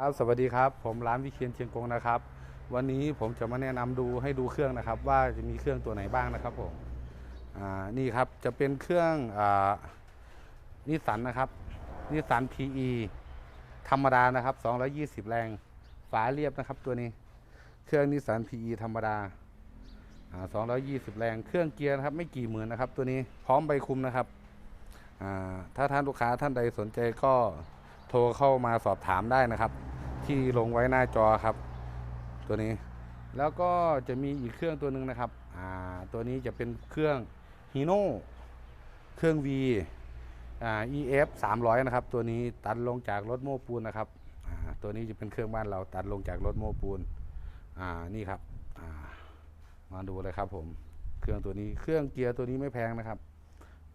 ครับสวัสดีครับ ผมร้านวิเชียนเชียงกงนะครับ วันนี้ผมจะมาแนะนำดูให้ดูเครื่องนะครับ ว่าจะมีเครื่องตัวไหนบ้างนะครับผมนี่ครับจะเป็นเครื่องอนิสสันนะครับนิสสัน PE ธรรมดานะครับ 220 แรงฝาเรียบนะครับตัวนี้ เครื่องนิสสัน PE ธรรมดาอ่า220 แรงเครื่องเกียร์นะครับไม่กี่หมื่นนะครับ ตัวนี้พร้อมใบคุมนะครับถ้าท่านลูกค้าท่านใดสนใจก็ ทรเข้ามาสอบถามได้นะครับ ที่ลงไว้หน้าจอครับ ตัวนี้แล้วก็จะมีอีกเครื่องตัวหนึ่งนะครับอ่าตัวนี้จะเป็นเครื่องฮีโน่เครื่อง V อ่า EF 300 นะครับ ตัวนี้ตัดลงจากรถโม้ปูนนะครับอ่าตัวนี้จะเป็นเครื่องบ้านเราตัดลงจากรถโม้ปูนอ่านี่ครับอ่ามาดูเลยครับผมเครื่องตัวนี้เครื่องเกียร์ตัวนี้ไม่แพงนะครับ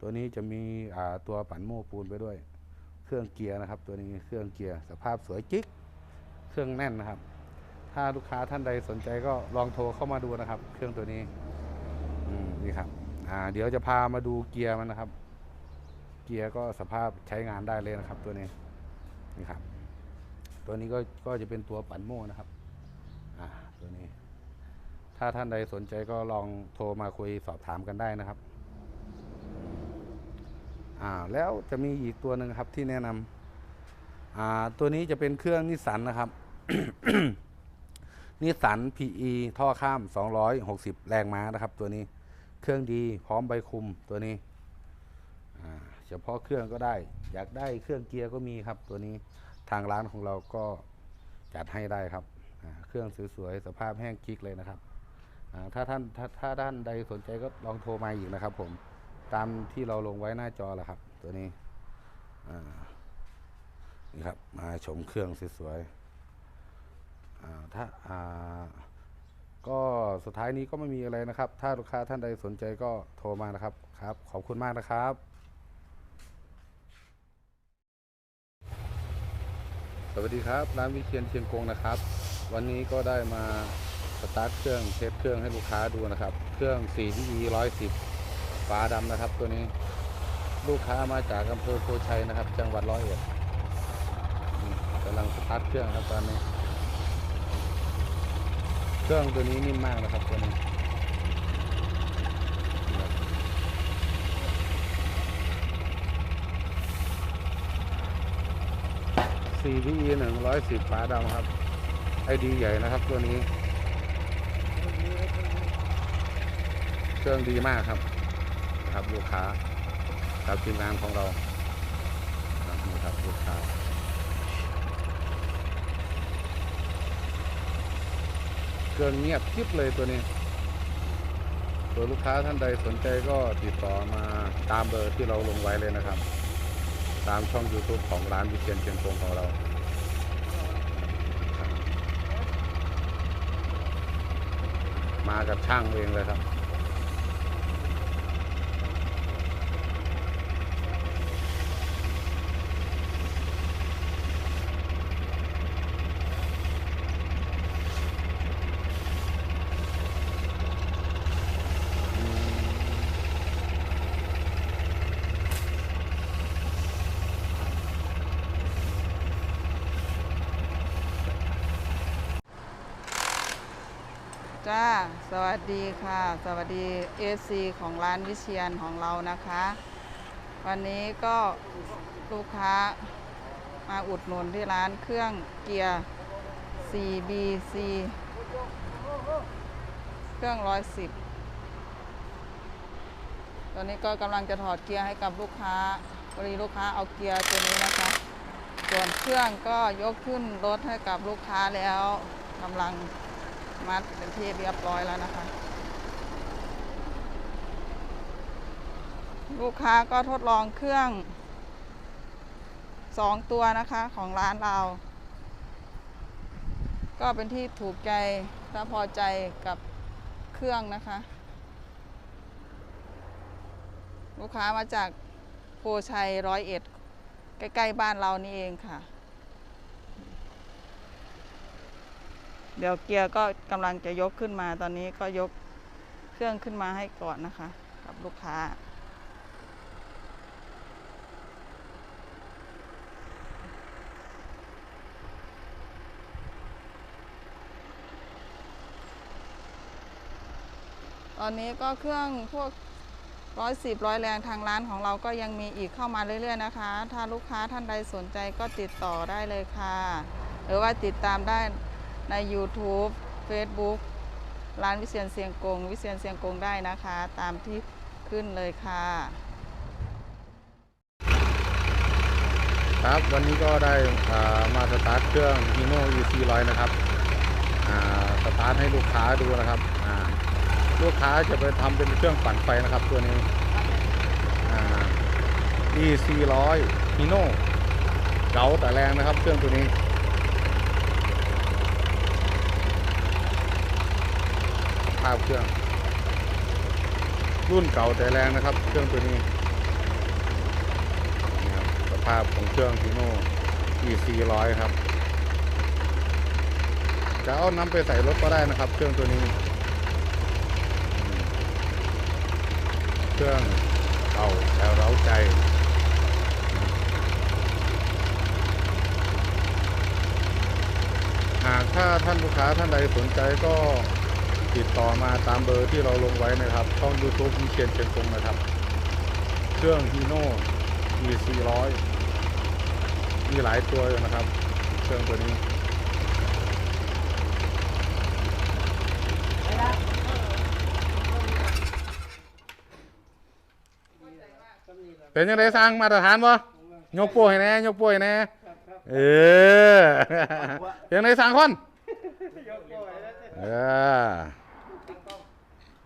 ตัวนี้จะมีอ่าตัวปั่นโม้ปูนไปด้วย เครื่องเกียร์นะครับ ตัวนี้เครื่องเกียร์สภาพสวยจิ๊ก เครื่องแน่นนะครับ ถ้าลูกค้าท่านใดสนใจก็ลองโทรเข้ามาดูนะครับ เครื่องตัวนี้อืมนี่ครับอ่าเดี๋ยวจะพามาดูเกียร์มันนะครับ เกียร์ก็สภาพใช้งานได้เลยนะครับ ตัวนี้นี่ครับ ตัวนี้ก็ก็จะเป็นตัวปั่นโม่นะครับอ่าตัวนี้ ถ้าท่านใดสนใจก็ลองโทรมาคุยสอบถามกันได้นะครับ อ่าแล้วจะมีอีกตัวหนึ่งครับที่แนะนำอ่าตัวนี้จะเป็นเครื่องนิสสันนะครับนิสสัน PE ท่อข้าม 260 แรงม้านะครับ ตัวนี้เครื่องดีพร้อมใบคุมตัวนี้เฉพาะเครื่องก็ได้ อยากได้เครื่องเกียร์ก็มีครับ ตัวนี้ทางร้านของเราก็จัดให้ได้ครับเครื่องสวยๆสภาพแห้งคลิกเลยนะครับอ่าถ้าท่านถ้าถ้าท่านใดสนใจก็ลองโทรมาอีกนะครับผม ตามที่เราลงไว้หน้าจอแหละครับ ตัวนี้นี่ครับมาชมเครื่องสวยๆถ้าาก็สุดท้ายนี้ก็ไม่มีอะไรนะครับ ถ้าลูกค้าท่านใดสนใจก็โทรมานะครับครับ ขอบคุณมากนะครับสวัสดีครับ ร้านวิเชียนเชียงกงนะครับ วันนี้ก็ได้มาสตาร์ทเครื่องเทสเครื่องให้ลูกค้าดูนะครับ เครื่อง4 e 110 ฝาดำนะครับ ตัวนี้ลูกค้ามาจากอำเภอโพชัยนะครับ จังหวัดร้อยเอ็ดกำลังสตาร์ทเครื่องครับตอนนี้ เครื่องตัวนี้นิ่มมากนะครับตัวนี้4 VE 110ฝาดำครับ ไอดีใหญ่นะครับตัวนี้ เครื่องดีมากครับ นะครับลูกค้ากับทีมงานของเราครับนี่ครับลูกค้าเกินเงียบคลิปเลยตัวนี้ตัวลูกค้าท่านใดสนใจก็ติดต่อมาตามเบอร์ที่เราลงไว้เลยนะครับ ตามช่อง YouTube ของร้านวิเชียนเชียงกงของเราครับมากับช่างเองเลยครับ จ้า สวัสดีค่ะ สวัสดีเอซีของร้านวิเชียนของเรานะคะ วันนี้ก็ลูกค้ามาอุดหนุนที่ร้านเครื่องเกียร์ CBC เครื่อง110ตอนนี้ก็กำลังจะถอดเกียร์ให้กับลูกค้าพอดีลูกค้าเอาเกียร์ตัวนี้นะคะ ส่วนเครื่องก็ยกขึ้นรถให้กับลูกค้าแล้วกำลัง มัดเป็นที่เรียบร้อยแล้วนะคะ ลูกค้าก็ทดลองเครื่องสองตัวนะคะของร้านเรา ก็เป็นที่ถูกใจและพอใจกับเครื่องนะคะ ลูกค้ามาจากโพชัยร้อยเอ็ดใกล้ ๆ บ้านเรานี่เองค่ะ เดี๋ยวเกียร์ก็กำลังจะยกขึ้นมาตอนนี้ก็ยกเครื่องขึ้นมาให้ก่อนนะคะ กับลูกค้า ตอนนี้ก็เครื่องพวกร้อยสิบร้อยแรงทางร้านของเราก็ยังมีอีกเข้ามาเรื่อย ๆ นะคะ ถ้าลูกค้าท่านใดสนใจก็ติดต่อได้เลยค่ะ หรือว่าติดตามได้ ใน YouTube Facebook ร้านวิเชียนเสียงกง วิเชียนเสียงกงได้นะคะ ตามที่ขึ้นเลยค่ะ ครับวันนี้ก็ได้มาสตาร์ทเครื่อง Hino EC 100นะครับสตาร์ทให้ลูกค้าดูนะครับลูกค้าจะไปทำเป็นเครื่องปั่นไฟนะครับตัวนี้อ่า EC 100 Hino เก๋าแต่แรงนะครับเครื่องตัวนี้ ภาพเครื่อง รุ่นเก่าแต่แรงนะครับ เครื่องตัวนี้นี่ครับสภาพของเครื่องทีโน่ EC 100ครับ จะเอาน้ำไปใส่รถก็ได้นะครับ เครื่องตัวนี้ เครื่องเก่าแต่เร้าใจหากถ้าท่านลูกค้าท่านใดสนใจก็ ติดต่อมาตามเบอร์ที่เราลงไว้นะครับ ช่อง YouTube มีเชียนเชียงกงนะครับ เครื่องฮีโน่ e 4 0 0มีหลายตัวอยู่นะครับ เครื่องตัวนี้เป็นยังไงสร้างมาตรฐานบ่ยกป้ให้แน่ยกป้ให้แน่เออยังไงสร้างคนเออ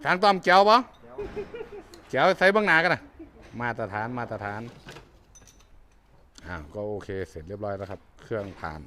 ทางต้อมเจียวปะเจียวใส่เบื้องหน้ากันนะมาตรฐานมาตรฐานอ่าก็โอเคเสร็จเรียบร้อยแล้วครับ เครื่องผ่าน